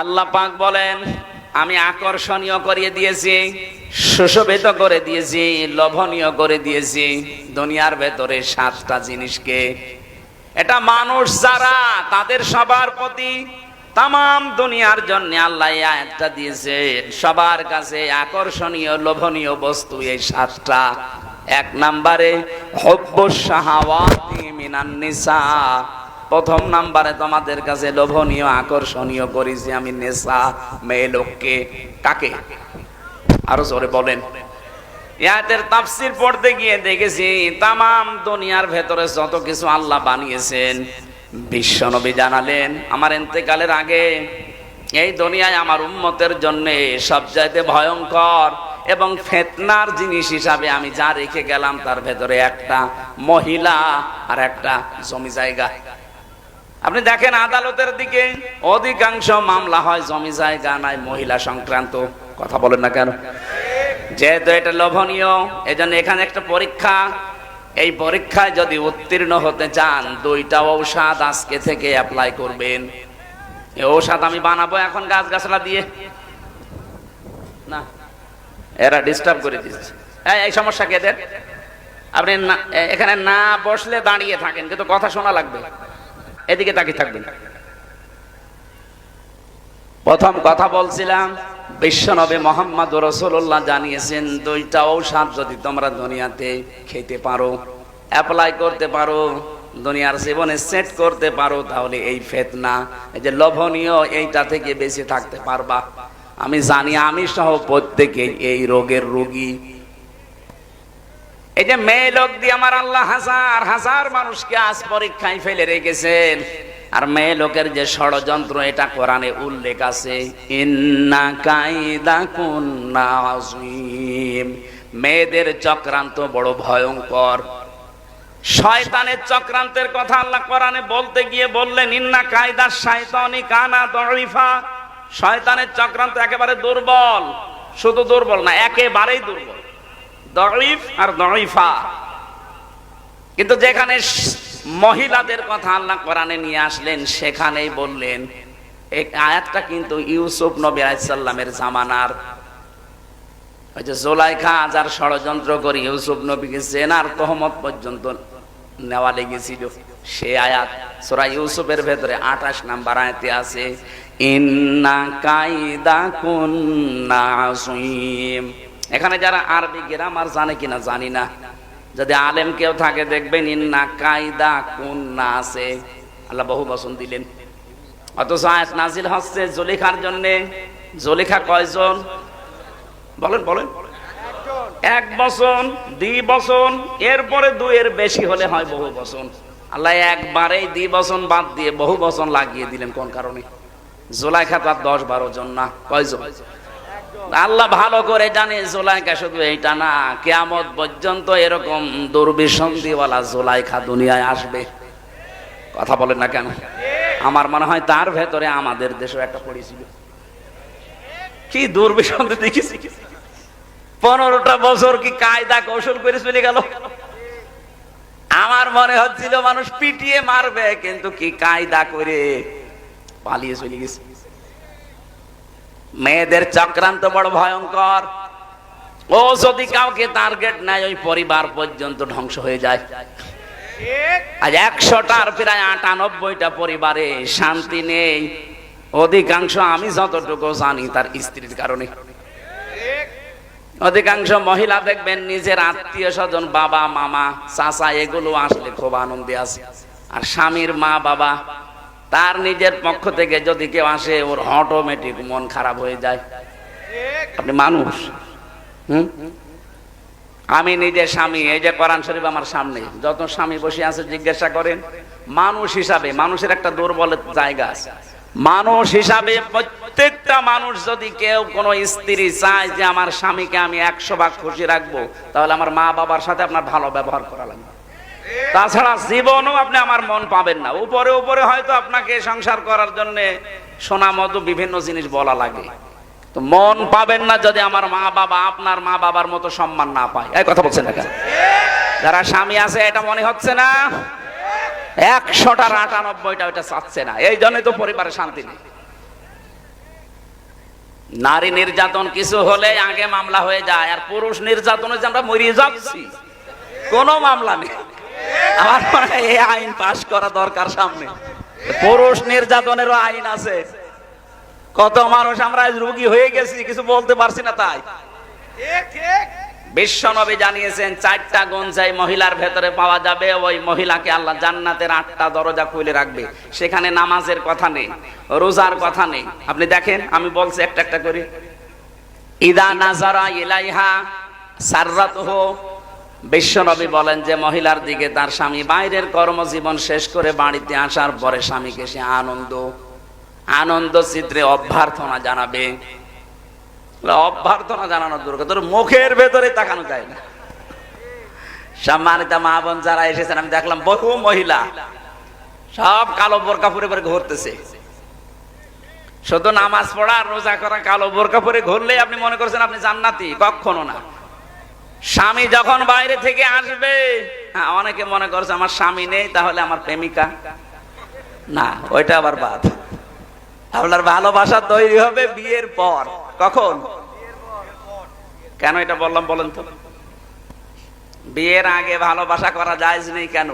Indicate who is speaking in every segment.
Speaker 1: আল্লাহ পাক বলেন, আমি আকর্ষণীয় করিয়ে দিয়েছি, সুশোভিত করে দিয়েছি, লোভনীয় করে দিয়েছি। দুনিয়ার ভেতরে সাতটা জিনিসকে। এটা মানুষ যারা, তাদের সবার প্রতি তাম দুনিয়ার জন্য আল্লাহ আয়াতটা দিয়েছে। সবার কাছে আকর্ষণীয়, লোভনীয় বস্তু এই সাতটা। এক নাম্বারে, হব্বুস শাহাওয়াতি মিনান নিসা। প্রথম নাম্বারে তোমাদের কাছে লোভনীয়, আকর্ষণীয় করেছি আমি নেশা, মেয়ে লোককে, কাকে? আরও জোরে বলেন। ইয়াতের তাফসির পড়তে গিয়ে দেখেছি, তামাম দুনিয়ার ভেতরে যত কিছু আল্লাহ বানিয়েছেন বিশ্বনবী জানালেন, আমার এন্তেকালের আগে এই দুনিয়ায় আমার উম্মতের জন্য সবচাইতে ভয়ঙ্কর এবং ফেতনার জিনিস হিসাবে আমি যা রেখে গেলাম, তার ভেতরে একটা মহিলা আর একটা জমি জায়গা। আপনি দেখেন আদালতের দিকে অধিকাংশ মামলা হয় জমি জায়গা নাই মহিলা সংক্রান্ত। কথা বলেন না কেন? যেহেতু এটা লোভনীয় এজন্য এখানে একটা পরীক্ষা। এই পরীক্ষায় যদি উত্তীর্ণ হতে চান দুইটা ঔষধ আজকে থেকে অ্যাপ্লাই করবেন। এই ঔষধ আমি বানাবো এখন গাছ গাছলা দিয়ে। না এরা ডিস্টার্ব করে দিচ্ছে। এই, এই সমস্যা কেদের আপনি এখানে না বসলে দাঁড়িয়ে থাকেন কিন্তু কথা শোনা লাগবে। এদিকে তাকিয়ে থাকবেন। প্রথম কথা বলছিলাম, বিশ্বনবী মোহাম্মদ রসুল্লাহ জানিয়েছেন, দুইটা ঔষধ যদি তোমরা দুনিয়াতে খেতে পারো অ্যাপ্লাই করতে পারো, দুনিয়ার জীবনে সেট করতে পারো, তাহলে এই ফেতনা, এই যে লোভনীয় এইটা থেকে বেঁচে থাকতে পারবা। আমি জানি আমি সহ প্রত্যেকেই এই রোগের রোগী। এই যে মেয়ে লোক দিয়ে আমার আল্লাহ হাজার হাজার মানুষকে আজ পরীক্ষায় ফেলে রেখেছেন। আর মেয়ে লোকের যে ষড়যন্ত্র, এটা কোরআনে উল্লেখ আছে, ইন্না কাইদা মেয়েদের চক্রান্ত বড় ভয়ঙ্কর। শয়তানের চক্রান্তের কথা আল্লাহ কোরআনে বলতে গিয়ে বললেন, ইন্না কায়দা শয়তানি কানা দরিফা শয়তানের চক্রান্ত একেবারে দুর্বল। শুধু দুর্বল না, একেবারেই দুর্বল। দরিফ আর দরিফা কিন্তু যেখানে মহিলাদের কথা আল্লাহ কোরআনে নিয়ে আসলেন, সেখানেই বললেন, এই আয়াতটা কিন্তু ইউসুফ নবী আলাইসাল্লামের জামানার। ওই যে জোলাইখা যার ষড়যন্ত্র করে ইউসুফ নবীকে জেনার তহমত পর্যন্ত নেওয়া লেগেছিল। সে আয়াত সোরা ইউসুফের ভেতরে আঠাশ নাম্বার আয়াতে আছে, ইন্না কাইদা কুন্না। এখানে যারা আরবি গ্রামার জানে কিনা জানি না। যদি আলেম কেউ থাকে, দেখবেন, ইন্না কায়দা কুন্না আছে আল্লাহ বহু বসন দিলেন। অথচ আয়াত নাজিল হচ্ছে জলিখার জন্যে। জলিখা কয়জন? বলেন বলেন। এক বছর দুই বছর এরপরে দুইয়ের বেশি হলে হয় বহু বসন আল্লাহ একবারেই দুই বছর বাদ দিয়ে বহু বছর লাগিয়ে দিলেন, কোন কারণে? জোলাইখা তো আর দশ বারো জন না, কয়জন? আল্লাহ ভালো করে জানে জোলাইখা শুধু এইটা না, কেয়ামত পর্যন্ত এরকম দুর্বিসন্ধিওয়ালা জোলাইখা দুনিয়ায় আসবে। কথা বলেন না কেন? আমার মনে হয় তার ভেতরে আমাদের দেশেও একটা পড়েছিল কি দুর্বিসন্ধি দেখেছি? পনেরোটা বছর কি কায়দা কৌশল করে চলে গেল। আমার মনে হচ্ছিল মানুষ পিটিয়ে মারবে, কিন্তু কি কায়দা করে পালিয়ে চলে গেছে। মেয়েদের চক্রান্ত বড় ভয়ঙ্কর। ও যদি কাউকে টার্গেট নেয়, ওই পরিবার পর্যন্ত ধ্বংস হয়ে যায়। আজ একশোটার প্রায় আটানব্বইটা পরিবারে শান্তি নেই। অধিকাংশ আমি যতটুকু জানি তার স্ত্রীর কারণে। অধিকাংশ মহিলা দেখবেন নিজের আত্মীয় স্বজন, বাবা, মামা, চাচা, এগুলো আসলে খুব আনন্দে আছে। আর স্বামীর মা, বাবা তার নিজের পক্ষ থেকে যদি কেউ আসে, ওর অটোমেটিক মন খারাপ হয়ে যায়। আপনি মানুষ। হুম? আমি নিজে স্বামী, এই যে কোরআন শরীফ আমার সামনে। যত স্বামী বসে আছে, জিজ্ঞাসা করেন, মানুষ হিসাবে, মানুষের একটা দুর্বল জায়গা আছে। মানুষ হিসাবে প্রত্যেকটা মানুষ যদি কেউ কোনো স্ত্রী চায় যে আমার স্বামীকে আমি একশো ভাগ খুশি রাখব, তাহলে আমার মা বাবার সাথে আপনার ভালো ব্যবহার করা লাগবে। তাছাড়া জীবনও আপনি আমার মন পাবেন না। উপরে উপরে হয়তো আপনাকে সংসার করার জন্য সোনা মতো বিভিন্ন জিনিস বলা লাগে। তো মন পাবেন না যদি আমার মা বাবা আপনার মা বাবার মতো সম্মান না পায়। এই কথা বলছেন না যারা স্বামী আছে, এটা মনে হচ্ছে না? একশোটার আটানব্বইটা ওইটা চাচ্ছে না। এই জন্যই তো পরিবারে শান্তি নেই। নারী নির্যাতন কিছু হলে আগে মামলা হয়ে যায়, আর পুরুষ নির্যাতনে যে আমরা মরিয়ে যাচ্ছি, কোনো মামলা নেই। আমার মনে হয় এই আইন পাশ করা দরকার সামনে। পুরুষ নির্যাতনেরও আইন আছে। কত মানুষ আমরা রুগী হয়ে গেছি, কিছু বলতে পারছি না তাই। বিশ্বনবী জানিয়েছেন, চারটা গুণ চাই মহিলার ভেতরে পাওয়া যাবে, ওই মহিলাকে আল্লাহ জান্নাতের আটটা দরজা খুলে রাখবে। সেখানে নামাজের কথা নেই, রোজার কথা নেই। আপনি দেখেন, আমি বলছি একটা একটা করে। ইদা নাজারা ইলাইহা সাররাত হো বিশ্বনবী বলেন যে মহিলার দিকে তার স্বামী বাইরের কর্মজীবন শেষ করে বাড়িতে আসার পরে স্বামীকে সে আনন্দ আনন্দ চিত্রে অভ্যর্থনা জানাবে। অভ্যর্থনা জানানোর দূর তোর মুখের ভেতরে তাকানো যায় না। সম্মানিত মা বোন যারা এসেছেন, আমি দেখলাম বহু মহিলা সব কালো বোরকা পরে পরে ঘুরতেছে। শুধু নামাজ পড়া রোজা করা কালো বোরকা পরে ঘুরলে আপনি মনে করছেন আপনি জান্নাতি, কখনো না। স্বামী যখন বাইরে থেকে আসবে হ্যাঁ, অনেকে মনে করছে আমার স্বামী নেই তাহলে আমার প্রেমিকা। না ওইটা আবার বাদ। আপনার ভালোবাসা তৈরি হবে বিয়ের পর। কখন? কেন এটা বললাম বলেন তো? বিয়ের আগে ভালোবাসা করা যায় নেই কেন?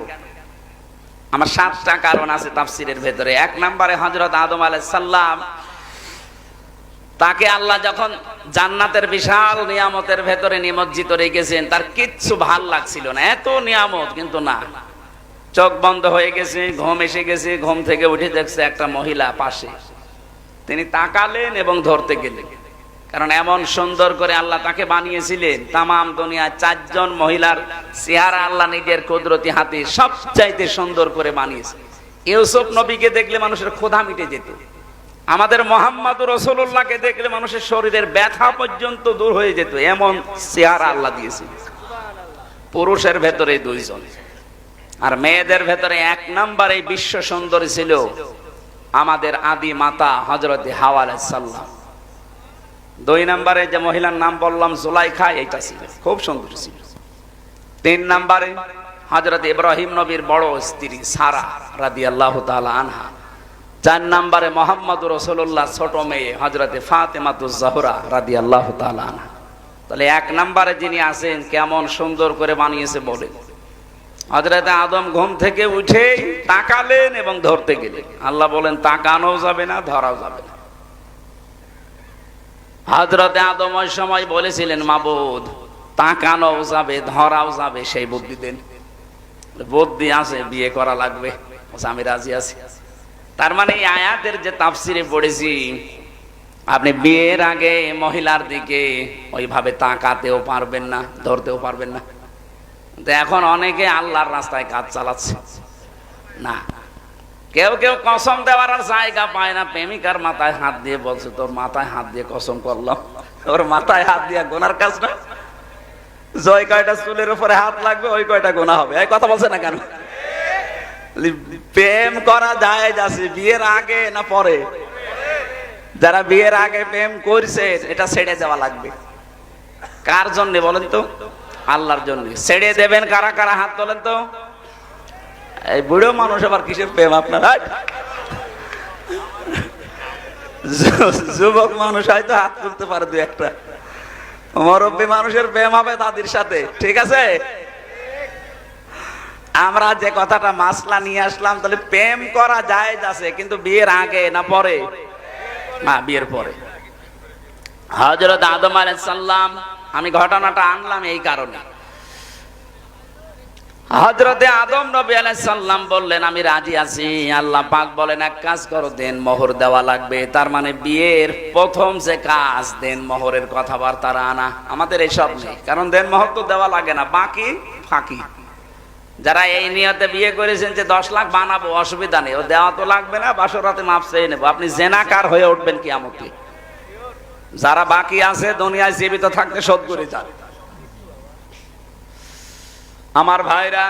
Speaker 1: আমার সাতটা কারণ আছে তাফসিরের ভেতরে। এক নম্বরে হজরত আদম আলাইহিস সালাম তাকে আল্লাহ যখন জান্নাতের বিশাল নিয়ামতের ভেতরে নিমজ্জিত রেখেছেন, তার কিচ্ছু ভালো লাগছিল না। এত নিয়ামত কিন্তু না। চোখ বন্ধ হয়ে গেছে, ঘুম এসে গেছে, ঘুম থেকে উঠে দেখছে একটা মহিলা পাশে। তিনি তাকালেন এবং ধরতে গেলেন। কারণ এমন সুন্দর করে আল্লাহ তাকে বানিয়েছিলেন, তামাম দুনিয়া চারজন মহিলার চেহারা আল্লাহ নিজের কুদরতি হাতে সবচাইতে সুন্দর করে বানিয়েছে। ইউসুফ নবীকে দেখলে মানুষের ক্ষোধা মিটে যেত। আমাদের মোহাম্মদ রসুল্লাহকে দেখলে মানুষের শরীরের ব্যথা পর্যন্ত দূর হয়ে যেত, এমন চেহারা আল্লাহ দিয়েছিল। পুরুষের ভেতরে দুইজন। আর মেয়েদের ভেতরে এক নাম্বার এই বিশ্ব সুন্দরী ছিল আমাদের আদি মাতা হজরতে হাওয়া সাল্লাম দুই নম্বরে যে মহিলার নাম বললাম, জুলাইখা, এইটা ছিল, খুব সুন্দর ছিল। তিন নম্বরে হজরত ইব্রাহিম নবীর বড় স্ত্রী সারা রাদি আল্লাহ আনহা। চার নাম্বারে মোহাম্মদ রসুল্লাহ ছোট মেয়ে হজরতে ফাতেমাতুজ জাহরা রাদি আল্লাহ তাহলে এক নম্বরে যিনি আছেন, কেমন সুন্দর করে বানিয়েছে বলেন হজরত আদম ঘুম থেকে উঠে তাকালেন এবং ধরতে গেলেন। আল্লাহ বলেন তাকানো যাবে না, ধরাও যাবে না। হজরতে আদম ওই সময় বলেছিলেন, মাবুদ তাকানো যাবে, ধরাও যাবে সেই বুদ্ধি দেন। বুদ্ধি আছে, বিয়ে করা লাগবে। আমি রাজি আছি। তার মানে এই আয়াতের যে তাফসিরে পড়েছি, আপনি বিয়ের আগে মহিলার দিকে ওইভাবে তাকাতেও পারবেন না, ধরতেও পারবেন না। তো এখন অনেকে আল্লাহর রাস্তায় কাজ চালাচ্ছে। না, কেউ কেউ কসম দেওয়ার জায়গা পায় না, প্রেমিকার মাথায় হাত দিয়ে বলছে, তোর মাথায় হাত দিয়ে কসম করলাম, তোর মাথায় হাত দিয়ে গোনার কাজ না। জয় কয়টা চুলের উপরে হাত লাগবে, ওই কয়টা গোনা হবে। এই কথা বলছে না কেন? প্রেম করা যায় যাচ্ছে, বিয়ের আগে না পরে? যারা বিয়ের আগে প্রেম করছে, এটা ছেড়ে যাওয়া লাগবে। কার জন্য বলেন তো? আল্লাহর জন্য। ছেড়ে দেবেন কারা কারা হাত তোলেন তো? এই বুড়ো মানুষ আবার কিসের প্রেম আপনার? যুবক মানুষ হয়তো হাত তুলতে পারে দু একটা। মুরব্বী মানুষের প্রেম হবে তাদের সাথে, ঠিক আছে? আমরা যে কথাটা মাসলা নিয়ে আসলাম, তাহলে প্রেম করা যায় আছে, কিন্তু বিয়ের আগে না পরে? না, বিয়ের পরে। হজরত আদম আলাইসাল্লাম আমি ঘটনাটা আনলাম এই কারণে। হজরতে আদম নবী আলাইসাল্লাম বললেন, আমি রাজি আছি, আল্লাহ পাক বলেন, এক কাজ করো, দেন মোহর দেওয়া লাগবে। তার মানে বিয়ের প্রথম যে কাজ, দেন মোহরের কথাবার্তা আনা আমাদের এসব নেই, কারণ দেন মোহর তো দেওয়া লাগে না, বাকি ফাঁকি। যারা এই নিয়তে বিয়ে করেছেন যে দশ লাখ বানাবো, অসুবিধা নেই। ও দেওয়া তো লাগবে না, বাসরাতে মাপ চেয়ে নেব। আপনি জেনাকার হয়ে উঠবেন কি আমকে যারা বাকি আছে, দুনিয়ায় জীবিত থাকতে শোধ করে যান। আমার ভাইরা,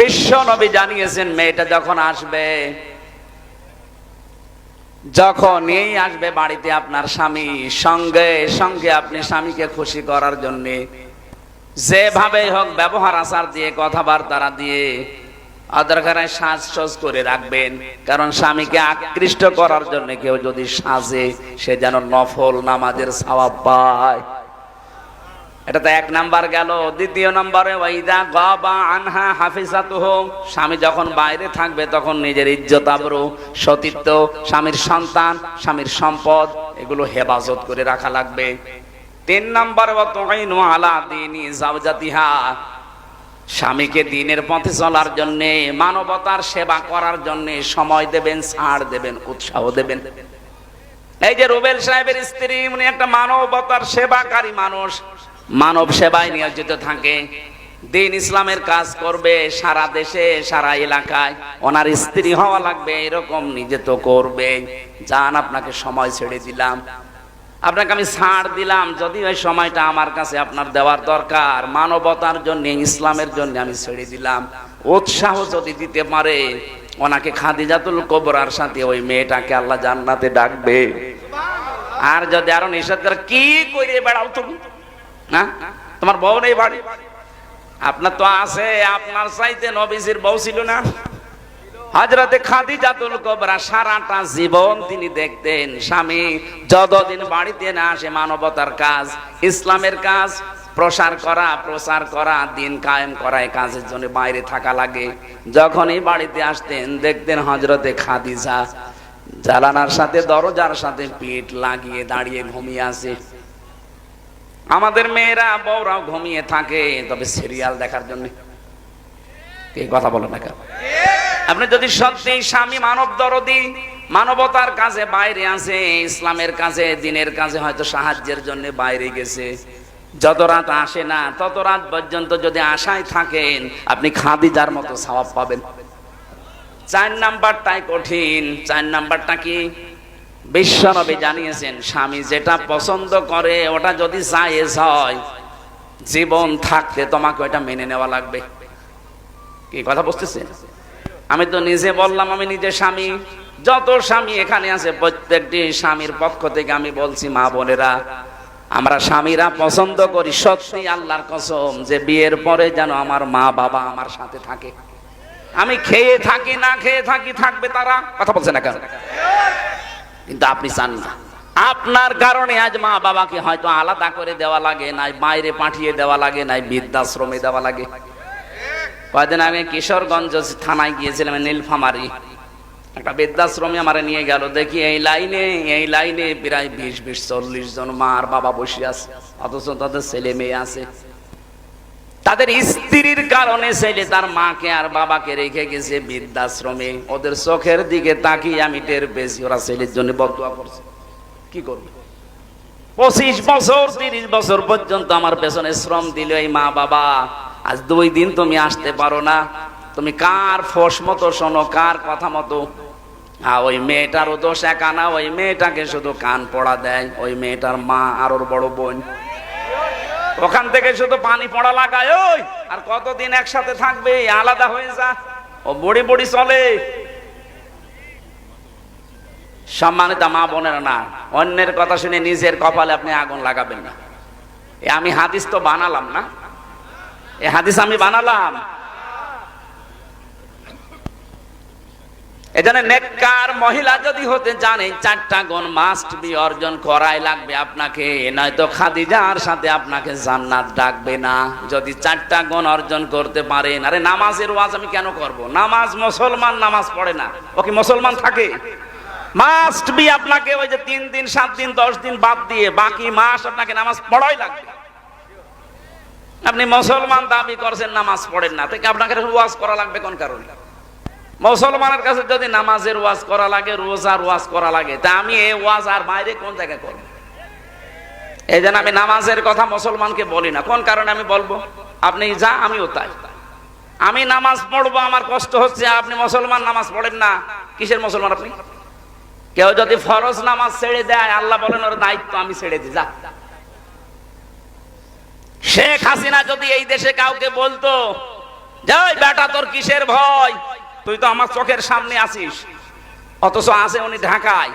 Speaker 1: বিশ্ব নবী জানিয়েছেন, মেয়েটা যখন আসবে, যখন এই আসবে বাড়িতে আপনার স্বামী, সঙ্গে সঙ্গে আপনি স্বামীকে খুশি করার জন্য যেভাবে হোক ব্যবহার, আচার দিয়ে, কথাবার্তা দিয়ে অদরকারায় সাজসজ করে রাখবেন। কারণ স্বামীকে আকৃষ্ট করার জন্য কেউ যদি সাজে, সে যেন নফল নামাজের সওয়াব পায়। এটা তো এক নাম্বার গেল। দ্বিতীয় নম্বরে, ওয়াইদা গাবা আনহা হাফিজাতুহ। স্বামী যখন বাইরে থাকবে, তখন নিজের ইজ্জত, আবরু, সতীত্ব, স্বামীর সন্তান, স্বামীর সম্পদ, এগুলো হেফাজত করে রাখা লাগবে। তিন নম্বর আলা দিনি জাওজাতিহা। স্বামীকে দিনের পথে চলার জন্য, মানবতার সেবা করার জন্য সময় দেবেন, ছাড় দেবেন, উৎসাহ দেবেন। এই যে রুবেল সাহেবের স্ত্রী, উনি একটা মানবতার সেবাকারী মানুষ, মানব সেবায় নিয়োজিত থাকে। দিন ইসলামের কাজ করবে সারা দেশে, সারা এলাকায়। ওনার স্ত্রী হওয়া লাগবে, এরকম নিজে তো করবে। যান, আপনাকে সময় ছেড়ে দিলাম। আপনাকে আমি ছাড় দিলাম, যদি ওই সময়টা আমার কাছে আপনার দেওয়ার দরকার, মানবতার জন্য, ইসলামের জন্য আমি ছেড়ে দিলাম। উৎসাহ যদি দিতে পারে, ওনাকে খাদিজাতুল কবরার সাথে ওই মেয়েটাকে আল্লাহ জান্নাতে ডাকবে। আর যদি আরও নিষেধ করে, কি করে বেড়াও তুমি? না তোমার বউ নেই বাড়ি? আপনার তো আছে, আপনার চাইতে নবীজির বউ ছিল না? হজরতে খাদিজাতুল কোবরা সারাটা জীবন তিনি দেখতেন। স্বামী যতদিন বাড়িতে না আসে মানবতার কাজ, ইসলামের কাজ, প্রসার করা, প্রচার করা, দিন কায়েম করা কাজের জন্য বাইরে থাকা লাগে। যখনই বাড়িতে আসতেন, দেখতেন হজরতে খাদিজা জালানার সাথে, দরজার সাথে পিঠ লাগিয়ে দাঁড়িয়ে ঘুমিয়ে আসে আমাদের মেয়েরা, বউরাও ঘুমিয়ে থাকে, তবে সিরিয়াল দেখার জন্য। কে কথা বলে না কেন? আপনি যদি সত্যি স্বামী মানব দরদি, মানবতার কাজে বাইরে আছে, ইসলামের কাজে, দিনের কাজে হয়তো সাহায্যের জন্য বাইরে গেছে। যত রাত আসে না, তত রাত পর্যন্ত যদি আশায় থাকেন, আপনি খাদিজার মতো সওয়াব পাবেন। চার নাম্বারটাই কঠিন। চার নাম্বারটা কি? বিশ্বনবী জানিয়েছেন, স্বামী যেটা পছন্দ করে, ওটা যদি জায়েজ হয়, জীবন থাকতে তোমাকে ওটা মেনে নেওয়া লাগবে। কি কথা বুঝতেছেন আমি তো নিজে বললাম, আমি নিজে স্বামী। যত স্বামী এখানে আছে, প্রত্যেকটি স্বামীর পক্ষ থেকে আমি বলছি, মা বোনেরা, আমরা স্বামীরা পছন্দ করি, সত্যি আল্লাহর কসম যে বিয়ের পরে যেন আমার মা বাবা আমার সাথে থাকে। আমি খেয়ে থাকি, না খেয়ে থাকি, থাকবে তারা? কথা বলছে না কেন? কিন্তু আপনি চান না। আপনার কারণে আজ মা বাবাকে হয়তো আলাদা করে দেওয়া লাগে নাই, বাইরে পাঠিয়ে দেওয়া লাগে নাই, বৃদ্ধাশ্রমে দেওয়া লাগে। কয়দিন আগে কিশোরগঞ্জ থানায় গিয়েছিলাম, নীলফামারি। একটা বৃদ্ধাশ্রমে আমার নিয়ে গেল। দেখি এই লাইনে এই লাইনে প্রায় বিশ বিশ, চল্লিশ জন মা আর বাবা বসে আছে, অথচ তাদের ছেলে মেয়ে আছে। তাদের স্ত্রীর কারণে ছেলে তার মাকে আর বাবাকে রেখে গেছে বৃদ্ধাশ্রমে। ওদের চোখের দিকে তাকিয়ে আমি টের পেয়েছি, ওরা ছেলের জন্য বদুয়া করছে। কি করবে? পঁচিশ বছর, তিরিশ বছর পর্যন্ত আমার পেছনে শ্রম দিল এই মা বাবা আজ দুই দিন তুমি আসতে পারো না। তুমি কার ফোস মতো শোনো, কার কথা মতো? ওই মেয়েটারও দোষ একা না, ওই মেয়েটাকে শুধু কান পড়া দেয়। ওই মেয়েটার মা আর ওর বড় বোন। ওখান থেকে শুধু পানি পড়া লাগায়, ওই, আর কতদিন একসাথে থাকবে? আলাদা হয়ে যা। ও বড়ি বড়ি চলে। সম্মানিত মা বোনের না, অন্যের কথা শুনে নিজের কপালে আপনি আগুন লাগাবেন না। আমি হাদিস তো বানালাম না। এ হাদিস আমি বানালাম। এজন্য নেককার মহিলা যদি হতে জানে, চারটা গুণ মাস্ট বি অর্জন করাই লাগবে আপনাকে। খাদিজার সাথে আপনাকে জান্নাত ডাকবে না। যদি চারটা গুণ অর্জন করতে আরে নামাজের ওয়াজ আমি কেন করব? নামাজ মুসলমান নামাজ পড়ে না। ও কি মুসলমান থাকে? মাস্ট বি আপনাকে ওই যে তিন দিন, সাত দিন, দশ দিন বাদ দিয়ে বাকি মাস আপনাকে নামাজ পড়াই লাগবে। আপনি মুসলমান দাবি করছেন, নামাজ পড়েন না। থেকে আপনাকে ওয়াজ করা লাগবে কোন কারণে? মুসলমানের কাছে যদি নামাজের ওয়াজ করা লাগে, রোজার ওয়াজ করা লাগে, তা আমি এই ওয়াজ আর বাইরে কোন জায়গায় করব? এই জন্য আমি নামাজের কথা মুসলমানকে বলি না। কোন কারণে আমি বলব? আপনি যা, আমিও তাই। আমি নামাজ পড়ব, আমার কষ্ট হচ্ছে, আপনি মুসলমান নামাজ পড়েন না। কিসের মুসলমান আপনি? কেউ যদি ফরজ নামাজ ছেড়ে দেয়, আল্লাহ বলেন, ওর দায়িত্ব আমি ছেড়ে দিই, যা। শেখ হাসিনা যদি এই দেশে কাউকে বলতো বেটা, তোর কিসের ভয়? তুই তো আমার চোখের সামনে আছিস। অথচ আছে উনি ঢাকায়।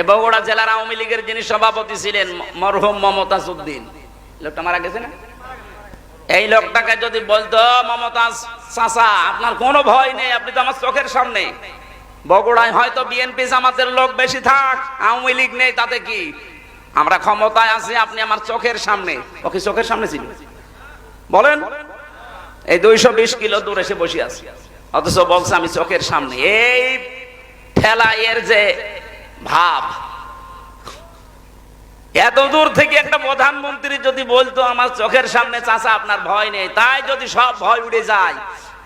Speaker 1: এ বগুড়া জেলার আওয়ামী লীগের যিনি সভাপতি ছিলেন মরহুম মমতাজ উদ্দিন লোকটা মারা গেছে না? এই লোকটাকে যদি বলতো, মমতাজ চাচা, আপনার কোনো ভয় নেই, আপনি তো আমার চোখের সামনে। বগুড়ায় হয়তো বিএনপি জামাতের লোক বেশি থাক, আওয়ামী লীগ নেই, তাতে কি? আমরা ক্ষমতায় আছি, আপনি আমার চোখের সামনে। ওকে চোখের সামনে ছিল? বলেন। এই দুইশো বিশ কিলো দূরে এসে বসে আছি। অথচ বলছে আমি চোখের সামনে। এই ঠেলা এর যে ভাব, এত দূর থেকে একটা প্রধানমন্ত্রী যদি বলতো, আমার চোখের সামনে চাচা, আপনার ভয় নেই। তাই যদি সব ভয় উড়ে যায়,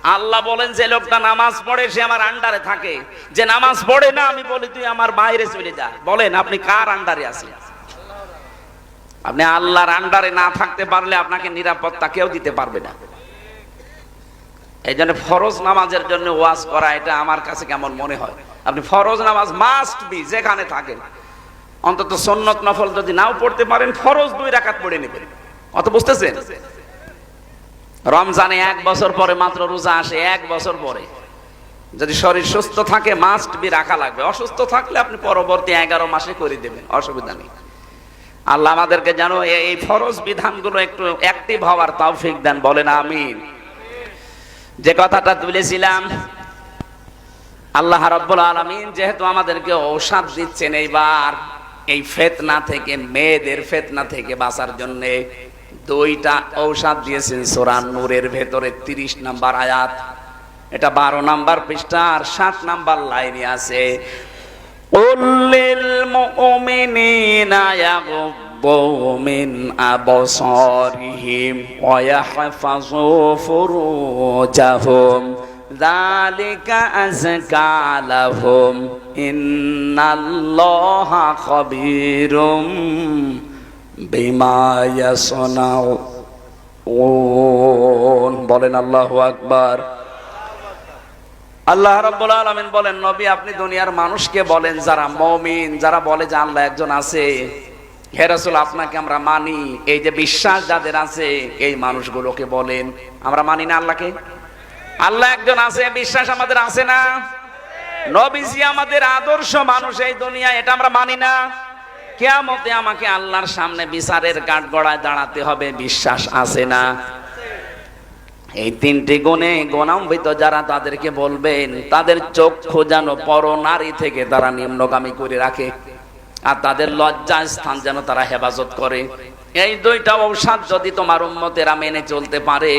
Speaker 1: আল্লাহ বলেন, যে লোকটা নামাজ পড়ে, সে আমার আন্ডারে থাকে। যে নামাজ পড়ে না, আমি বলি, তুই আমার বাইরে চলে যা। বলেন, আপনি কার আন্ডারে আছেন? আপনি আল্লাহর আন্ডারে না থাকতে পারলে আপনাকে নিরাপত্তা কেউ দিতে পারবে না। এই জন্য ফরজ নামাজের জন্য ওয়াজ করা, এটা আমার কাছে কেমন মনে হয়? আপনি ফরজ নামাজ মাস্ট বি যেখানে থাকেন। অন্তত সন্নত নফল যদি নাও পড়তে পারেন, ফরজ দুই রাকাত পড়ে নেবেন। অত বুঝতেছেন? রমজানে এক বছর পরে মাত্র রোজা আসে, এক বছর পরে। যদি শরীর সুস্থ থাকে মাস্ট বি রাখা লাগবে। অসুস্থ থাকলে আপনি পরবর্তী এগারো মাসে করে দেবেন, অসুবিধা নেই। আল্লাহ আমাদেরকে জানো এই ফরজ বিধানগুলো একটু অ্যাক্টিভ হওয়ার তৌফিক দেন, বলেন আমিন। যে কথাটা তুলেছিলাম, আল্লাহ রাব্বুল আলামিন যেহেতু আমাদেরকে ঔষধ দিচ্ছেন এইবার, এই ফেতনা থেকে, মেয়েদের ফেতনা থেকে বাঁচার জন্য দুইটা ঔষধ দিয়েছেন সোরান নূরের ভেতরে তিরিশ নাম্বার আয়াত। এটা বারো নাম্বার পৃষ্ঠা আর সাত নাম্বার লাইনে আছে। قل للمؤمنين يغضوا من أبصارهم ويحفظوا فروجهم ذلك أزكى لهم إن الله خبير بما يصنعون بولن الله أكبر আল্লাহ রাব্বুল আলামিন বলেন, নবী, আপনি দুনিয়ার মানুষকে বলেন যারা মমিন, যারা বলে যে আল্লাহ একজন আছে। হে রাসূল, আপনাকে আমরা মানি। এই যে বিশ্বাস যাদের আছে, এই মানুষগুলোকে বলেন। আমরা মানি না আল্লাহকে? আল্লাহ একজন আছে, বিশ্বাস আমাদের আছে না? নবীজি আমাদের আদর্শ মানুষ এই দুনিয়া এটা আমরা মানি না। কেয়ামতে আমাকে আল্লাহর সামনে বিচারের কাঠগড়ায় দাঁড়াতে হবে, বিশ্বাস আছে না? এই তিনটি গুণে গণাম্বিত যারা তাদেরকে বলবেন, তাদের চক্ষু যেন পর নারী থেকে তারা নিম্নগামী করে রাখে আর তাদের লজ্জা স্থান যেন তারা হেফাজত করে। এই দুইটা ঔষধ যদি তোমার উম্মতেরা মেনে চলতে পারে,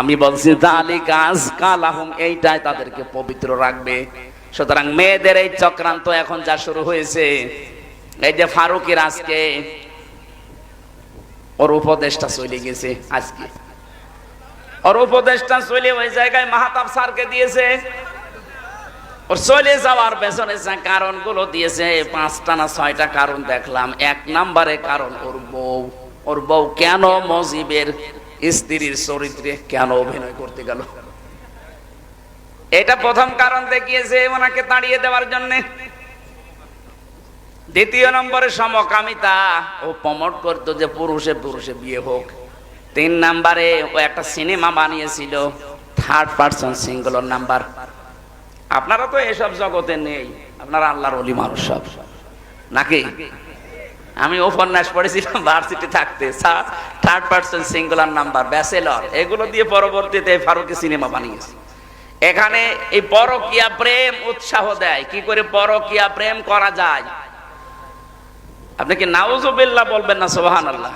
Speaker 1: আমি বলছি তাহলে কাজ কালাহুম এইটাই তাদেরকে পবিত্র রাখবে। সুতরাং মেয়েদের এই চক্রান্ত এখন যা শুরু হয়েছে, এই যে ফারুকের আজকে, ওর উপদেশটা চলে গেছে আজকে। ওর উপদেশটা চলে ওই জায়গায় মাহাতাব স্যারকে দিয়েছে। ওর চলে যাওয়ার পেছনে কারণগুলো দিয়েছে, পাঁচটা না ছয়টা কারণ দেখলাম। এক নম্বরে কারণ ওর বউ। ওর বউ কেন মজিবের স্ত্রীর চরিত্রে কেন অভিনয় করতে গেল? এটা প্রথম কারণ দেখিয়েছে ওনাকে তাড়িয়ে দেওয়ার জন্য। দ্বিতীয় নম্বরে সমকামিতা। ও প্রমোট করতো যে পুরুষে পুরুষে বিয়ে হোক। তিন নাম্বারে ও একটা সিনেমা বানিয়েছিল থার্ড পার্সন সিঙ্গলর নাম্বার আপনারা তো এসব জগতে নেই, আপনারা আল্লাহর অলি মানুষ সব। নাকি? আমি উপন্যাস পড়েছিলাম ভার্সিটি থাকতে। Third person singular number bachelor. এগুলো দিয়ে পরবর্তীতে ফারুকি সিনেমা বানিয়েছে। এখানে এই পরকিয়া প্রেম উৎসাহ দেয়। কি করে পরকিয়া প্রেম করা যায়? আপনি কি নাউজুবিল্লাহ বলবেন না সোহান আল্লাহ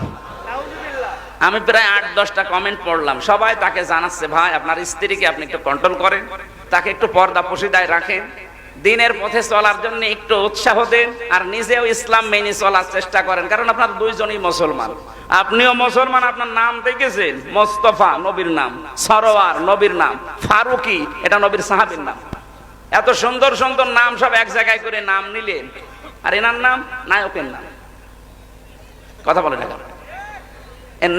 Speaker 1: আমি প্রায় আট, দশটা কমেন্ট পড়লাম। সবাই তাকে জানাচ্ছে, ভাই, আপনার স্ত্রীকে আপনি একটু কন্ট্রোল করেন। তাকে একটু পর্দা পশিদায় রাখেন। দিনের পথে চলার জন্য একটু উৎসাহ দেন আর নিজেও ইসলাম মেনে চলার চেষ্টা করেন। কারণ আপনার দুইজনই মুসলমান। আপনিও মুসলমান, আপনার নাম দেখেছেন? মোস্তফা, নবীর নাম। সরোয়ার, নবীর নাম। ফারুকি, এটা নবীর সাহাবির নাম। এত সুন্দর সুন্দর নাম সব এক জায়গায় করে নাম নিলেন। আর এনার নাম? নায়কের নাম। কথা বলে না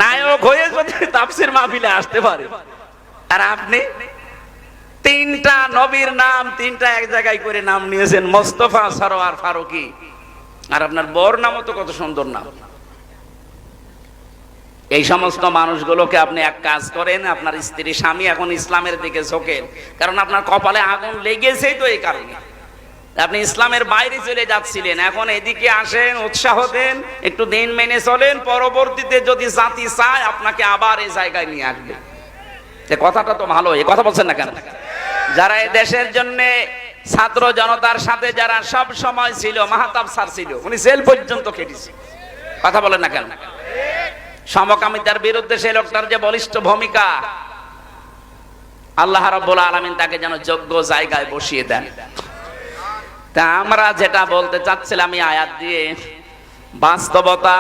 Speaker 1: নায়ক হয়ে যদি তাপসির মাহফিলে আসতে পারে, আর আপনি তিনটা নবীর নাম, তিনটা এক জায়গায় করে নাম নিয়েছেন, মোস্তফা, সরোয়ার, ফারুকি। আর আপনার বর নামও তো কত সুন্দর নাম। এই সমস্ত মানুষগুলোকে আপনি এক কাজ করেন, আপনার স্ত্রী, স্বামী এখন ইসলামের দিকে ঝোঁকেন, কারণ আপনার কপালে আগুন লেগেছেই তো এই কারণে। আপনি ইসলামের বাইরে চলে যাচ্ছিলেন। এখন এদিকে আসেন, উৎসাহ দেন, একটু দিন মেনে চলেন, পরবর্তীতে যদি জাতি চায়, আপনাকে আবার এই জায়গায় নিয়ে আসবে। কথাটা তো ভালো এই কথা বলছেন না কেন? যারা এই দেশের জন্য ছাত্র জনতার সাথে যারা সব সময় ছিল, মাহাতাব স্যার ছিল, উনি জেল পর্যন্ত কেটেছে। কথা বলেন না কেন? সমকামিতার বিরুদ্ধে সেই লোকটার যে বলিষ্ঠ ভূমিকা, আল্লাহ রাব্বুল আলামিন তাকে যেন যোগ্য জায়গায় বসিয়ে দেন। তা আমরা যেটা বলতে চাচ্ছিলাম এই আয়াত দিয়ে, বাস্তবতা।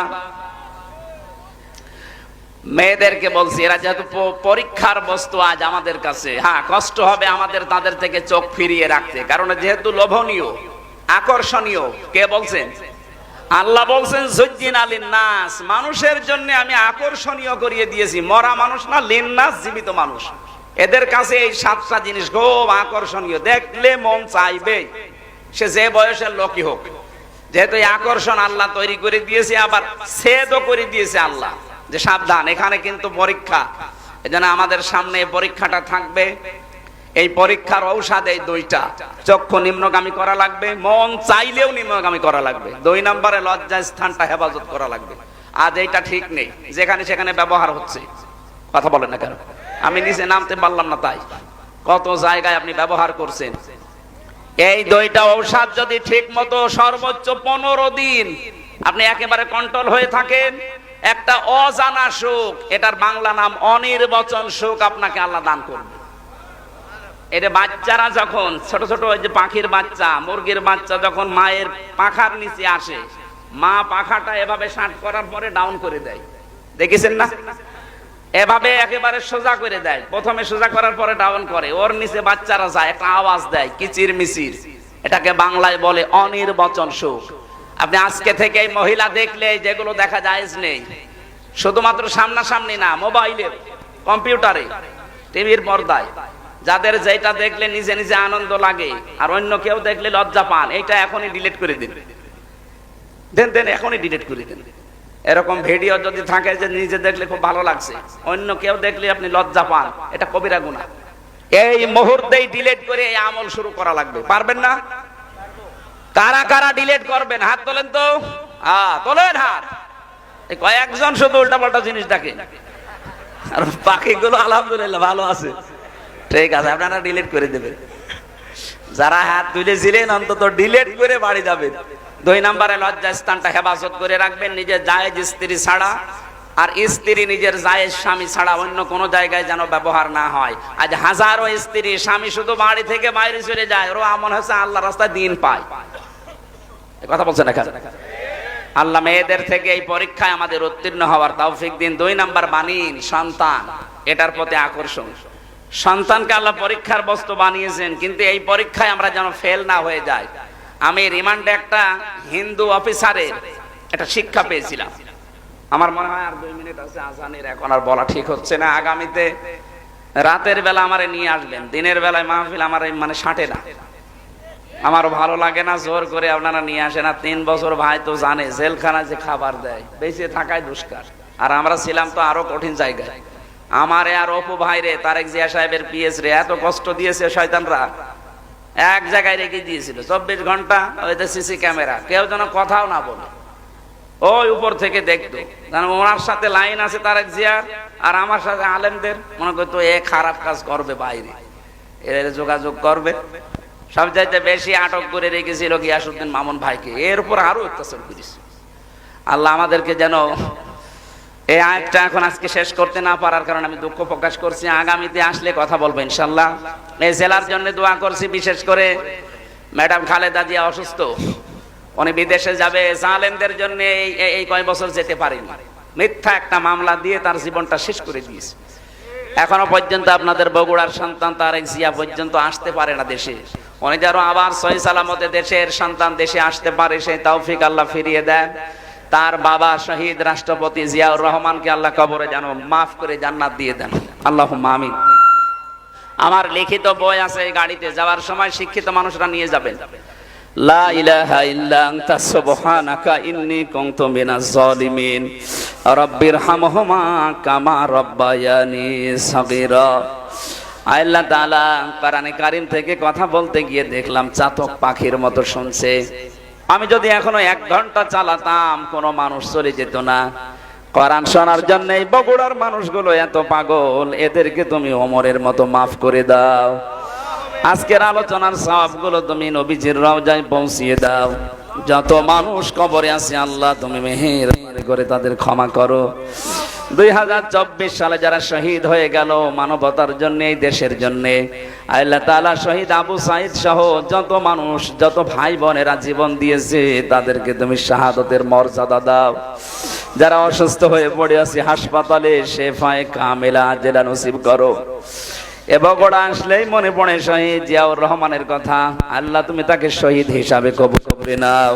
Speaker 1: মেয়েদেরকে বলছি, এরা যেহেতু পরীক্ষার বস্তু আজ আমাদের কাছে। হ্যাঁ কষ্ট হবে আমাদের তাদের থেকে চোখ ফিরিয়ে রাখতে, কারণ যেহেতু লোভনীয়, আকর্ষণীয়, কে বলছেন? আল্লাহ বলছেন, জুজ্জিন আলীন নাস মানুষের জন্য আমি আকর্ষণীয় করিয়ে দিয়েছি। মরা মানুষ না, লিন্নাস জীবিত মানুষ। এদের কাছে এই সাতটা জিনিস খুব আকর্ষণীয়। দেখলে মন চাইবে। সে যে বয়সের লোকই হোক। যেহেতু আকর্ষণ আল্লাহ তৈরি করে দিয়েছে, আবার ছেদও করে দিয়েছে আল্লাহ যে সাবধান, এখানে কিন্তু পরীক্ষা। এজন্য আমাদের সামনে পরীক্ষাটা থাকবে। এই পরীক্ষার ঔষধ এই দুইটা। চক্ষু নিম্নগামী করা লাগবে, মন চাইলেও নিম্নগামী করা লাগবে। দুই নম্বরে লজ্জা স্থানটা হেফাজত করা লাগবে। আজ এইটা ঠিক নেই, যেখানে সেখানে ব্যবহার হচ্ছে। কথা বলেন না কেন? আমি নিজে নামতে পারলাম না তাই। কত জায়গায় আপনি ব্যবহার করছেন। এই দুইটা ঔষধ যদি ঠিক মতো সর্বোচ্চ পনেরো দিন আপনি একেবারে কন্ট্রোল হয়ে থাকেন, একটা অজানা সুখ, এটার বাংলা নাম অনির্বচন সুখ আপনাকে আল্লাহ দান করবে। এটা বাচ্চারা যখন, ছোট ছোট ওই যে পাখির বাচ্চা, মুরগির বাচ্চা যখন মায়ের পাখার নিচে আসে, মা পাখাটা এভাবে শার্ট করার পরে ডাউন করে দেয়। দেখেছেন না? এভাবে একেবারে সোজা করে দেয়। প্রথমে সোজা করার পরে ডাউন করে। ওর নিচে বাচ্চারা যায়, একটা আওয়াজ দেয়, কিচির মিচির। এটাকে বাংলায় বলে অনির্বচন সুখ। আপনি আজকে থেকে মহিলা দেখলে যেগুলো দেখা যায় নেই। শুধুমাত্র সামনাসামনি না মোবাইলে কম্পিউটারে টিভির পর্দায়। যাদের যেটা দেখলে নিজে নিজে আনন্দ লাগে, আর অন্য কেউ দেখলে লজ্জা পান এটা এখনই ডিলিট করে দিন। দেন দেন, এখনই ডিলিট করে দিন। এরকম ভিডিও যদি থাকে যে নিজে দেখলে খুব ভালো লাগছে, অন্য কেউ দেখলে আপনি লজ্জা পান, এটা কবিরা গুণা এই মুহূর্তেই ডিলিট করে এই আমল শুরু করা লাগবে, পারবেন না? কারা কারা ডিলিট করবেন? হাত তোলেন তো। হ্যাঁ তোলেন হাত। কয়েকজন শুধু উল্টা পাল্টা জিনিস দেখে। আর বাকিগুলো আলহামদুলিল্লাহ ভালো আছে। ঠিক আছে, আপনারা ডিলেট করে দেবেন। যারা হাত তুলেছিলেন, অন্তত ডিলেট করে বাড়ি যাবেন। দুই নম্বরে লজ্জা স্থানটা হেফাজত করে রাখবেন নিজের জায়েজ স্ত্রী ছাড়া, আর স্ত্রী নিজের জায়েজ স্বামী ছাড়া অন্য কোনো জায়গায় যেন ব্যবহার না হয়। আজ হাজারো স্ত্রী স্বামী শুধু বাড়ি থেকে বাইরে চলে যায়, ওরা আমন হচ্ছে আল্লাহ রাস্তায় দিন পায়। কথা বলছে না? আল্লাহ মেয়েদের থেকে এই পরীক্ষায় আমাদের উত্তীর্ণ হওয়ার তৌফিক দিন। দুই নাম্বার বানিন সন্তান, এটার প্রতি আকর্ষণ। সন্তানকে আল্লাহ পরীক্ষার বস্তু বানিয়েছেন, কিন্তু এই পরীক্ষায় আমরা যেন ফেল না হয়ে যাই। আমি রিমান্ডে একটা হিন্দু অফিসারের একটা শিক্ষা পেয়েছিলাম। আমার মনে হয় আর দুই মিনিট আছে আজানের, এখন আর বলা ঠিক হচ্ছে না। আগামীতে রাতের বেলা আমারে নিয়ে আসবেন, দিনের বেলায় মাহফিল আমার মানে সাঁটে না। আমারও ভালো লাগে না, জোর করে আপনারা নিয়ে আসেন। আর তিন বছর ভাই তো জানে জেলখানা যে খাবার দেয়, বেঁচে থাকায় দুষ্কার। আর আমরা ছিলাম তো আরও কঠিন জায়গায়। আমারে আর অপু ভাই রে, তারেক জিয়া সাহেবের পিএস রে, এত কষ্ট দিয়েছে শয়তানরা। এক জায়গায় রেখে দিয়েছিল। চব্বিশ ঘণ্টা ওইতে সিসি ক্যামেরা। কেউ যেন কথাও না বলে। ওই উপর থেকে দেখতো। ওনার সাথে লাইন আছে তারেক জিয়ার আর আমার সাথে আলেমদের। মনে করতো এ খারাপ কাজ করবে বাইরে। এর যোগাযোগ করবে। সব চাইতে বেশি আটক করে রেখেছিল গিয়াসুদ্দিন মামুন ভাইকে। এর উপর আরও অত্যাচার করেছে। আল্লাহ আমাদেরকে যেন এই আয়াতটা এখন আজকে শেষ করতে না পারার কারণে আমি দুঃখ প্রকাশ করছি। আগামীতে আসলে কথা বলব ইনশাল্লাহ এই জেলার জন্য দোয়া করছি, বিশেষ করে ম্যাডাম খালেদা জিয়া অসুস্থ। উনি বিদেশে যাবে, জালেমদের জন্য এই, এই- কয় বছর যেতে পারেনি। মিথ্যা একটা মামলা দিয়ে তার জীবনটা শেষ করে দিয়েছে। এখনও পর্যন্ত আপনাদের বগুড়ার সন্তান তারেক জিয়া পর্যন্ত আসতে পারে না দেশে। উনি যেন আবার সহি সালামতে দেশের সন্তান দেশে আসতে পারে, সেই তৌফিক আল্লাহ ফিরিয়ে দেন। তার বাবা শহীদ রাষ্ট্রপতি জিয়াউর রহমানকে আল্লাহ কবরে যেন মাফ করে জান্নাত দিয়ে দেন। আল্লাহ আমিন। আমার লিখিত বই আছে এই গাড়িতে, যাওয়ার সময় শিক্ষিত মানুষরা নিয়ে যাবেন লা থেকে কথা বলতে গিয়ে দেখলাম, চাতক পাখির মতো শুনছে। আমি যদি এখনও এক ঘণ্টা চালাতাম, কোনো মানুষ চলে যেত না। কোরআন শোনার জন্য এই বগুড়ার মানুষগুলো এত পাগল, এদেরকে তুমি অমরের মতো মাফ করে দাও। আজকের আলোচনার সবগুলো তুমি নবীজির রওজায় পৌঁছিয়ে দাও। যত মানুষ কবরে আছে, আল্লাহ তুমি মেহের করে তাদের ক্ষমা করো। দুই হাজার চব্বিশ সালে যারা শহীদ হয়ে গেল মানবতার জন্য, এই দেশের জন্য, আল্লাহ তাআলা শহীদ আবু সাইদ সহ যত মানুষ, যত ভাই বোনেরা জীবন দিয়েছে, তাদেরকে তুমি শাহাদতের মর্যাদা দাও। যারা অসুস্থ হয়ে পড়ে আছে, হাসপাতালে, শেফায় কামেলা, জেলা নসিব করো। এ বগড়া আসলেই মনে পড়ে শহীদ জিয়াউর রহমানের কথা। আল্লাহ তুমি তাকে শহীদ হিসাবে কবুল করে নাও।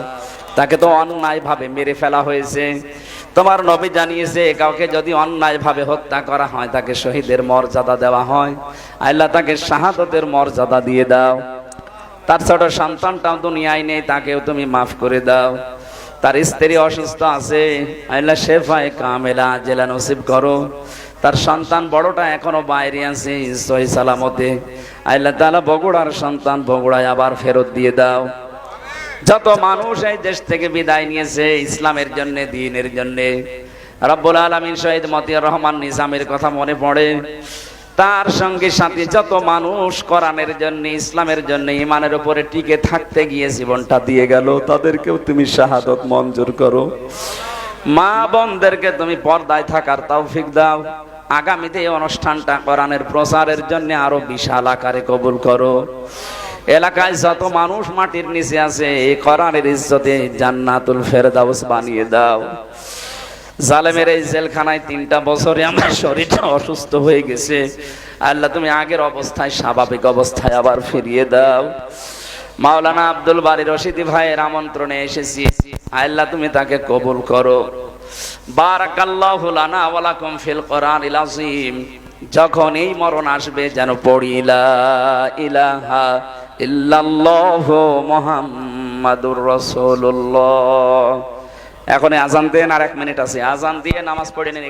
Speaker 1: তাকে তো অন্যায় ভাবে মেরে ফেলা হয়েছে। তোমার নবী জানিয়েছে, কাউকে যদি অন্যায় ভাবে হত্যা করা হয়, তাকে শহীদের মর্যাদা দেওয়া হয়। আল্লাহ তাকে শাহাদতের মর্যাদা দিয়ে দাও। তার ছোট সন্তানটাও দুনিয়ায় নেই, তাকেও তুমি মাফ করে দাও। তার স্ত্রী অসুস্থ আছে। আল্লাহ শেফায় কামেলা জেলা নসিব করো। তার সন্তান বড়টা এখনও বাইরে আছে, সহি সালামতে। আল্লাহ তাআলা বগুড়ার সন্তান বগুড়ায় আবার ফেরত দিয়ে দাও। যত মানুষ এই দেশ থেকে বিদায় নিয়েছে, ইসলামের জন্য, দিনের জন্য, রব্বুল আলমিন শহীদ মতিয়ার রহমান নিজামের কথা মনে পড়ে। তার সঙ্গে সাথে যত মানুষ কোরআনের জন্য, ইসলামের জন্য ইমানের উপরে টিকে থাকতে গিয়ে জীবনটা দিয়ে গেল। তাদেরকেও তুমি শাহাদত মঞ্জুর করো। মা বোনদেরকে তুমি পর্দায় থাকার তাও তৌফিক দাও। আগামীতে এই অনুষ্ঠানটা কোরআনের প্রচারের জন্য আরও বিশাল আকারে কবুল করো। এলাকায় যত মানুষ মাটির নিচে আছে, এই কোরআনের ইজ্জতে জান্নাতুল ফেরদাউস বানিয়ে দাও। জালেমের এই জেলখানায় তিনটা বছরে আমার শরীরটা অসুস্থ হয়ে গেছে। আল্লাহ, তুমি আগের অবস্থায় স্বাভাবিক অবস্থায় আবার ফিরিয়ে দাও। মাওলানা আব্দুল বাড়ি রশিদি ভাইয়ের আমন্ত্রণে এসেছি। আল্লাহ, তুমি তাকে কবুল করো। ফিল যখন এই মরণ আসবে, যেন পড়িলা ইলাহা এখন আজান দেন আর এক মিনিট আছে। আজান দিয়ে নামাজ পড়ে নেন